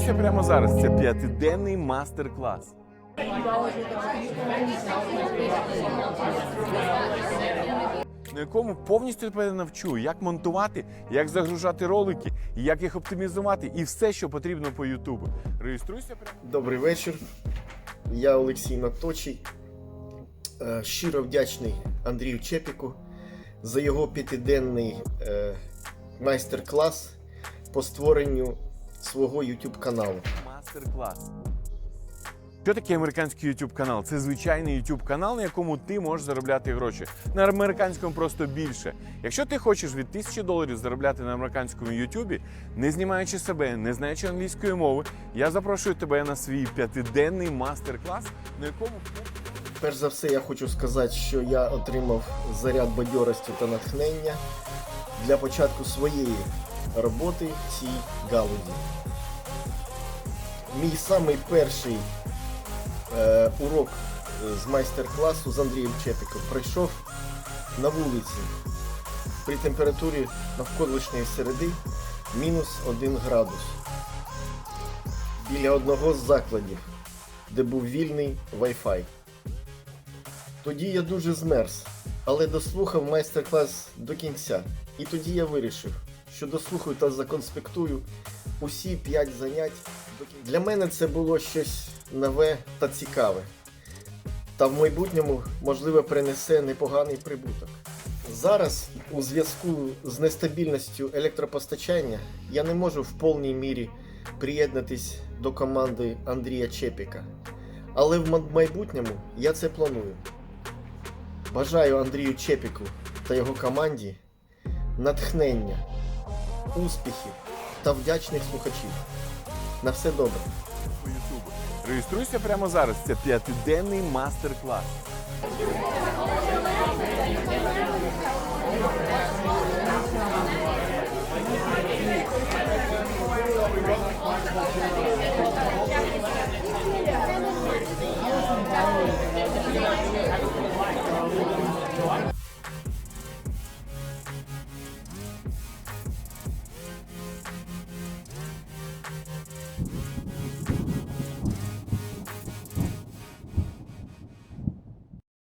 Реєструйся прямо зараз. Це п'ятиденний мастер-клас. На якому повністю тебе навчу, як монтувати, як загружати ролики, як їх оптимізувати, і все, що потрібно по Ютубу. Реєструйся. Добрий вечір. Я Олексій Наточий. Е, Щиро вдячний Андрію Чепіку за його п'ятиденний е, майстер-клас по створенню свого YouTube каналу. Мастер-клас. Що таке американський YouTube канал? Це звичайний YouTube канал, на якому ти можеш заробляти гроші. На американському просто більше. Якщо ти хочеш від 1000 доларів заробляти на американському YouTube, не знімаючи себе, не знаючи англійської мови, я запрошую тебе на свій п'ятиденний мастер-клас, на якому Перш за все, я хочу сказати, що я отримав заряд бадьорості та натхнення для початку своєї роботи в цій галузі. Мій самий перший е, урок з майстер-класу з Андрієм Чепіком пройшов на вулиці при температурі навколишньої середи мінус 1 градус біля одного з закладів, де був вільний Wi-Fi. Тоді я дуже змерз, але дослухав майстер-клас до кінця. І тоді я вирішив, що дослухаю та законспектую усі 5 занять. Для мене це було щось нове та цікаве. Та в майбутньому, можливо, принесе непоганий прибуток. Зараз, у зв'язку з нестабільністю електропостачання, я не можу в повній мірі приєднатись до команди Андрія Чепіка. Але в майбутньому я це планую. Бажаю Андрію Чепіку та його команді натхнення, успіхів та вдячних слухачів. На все добре. Реєструйся прямо зараз. Це п'ятиденний мастер-клас.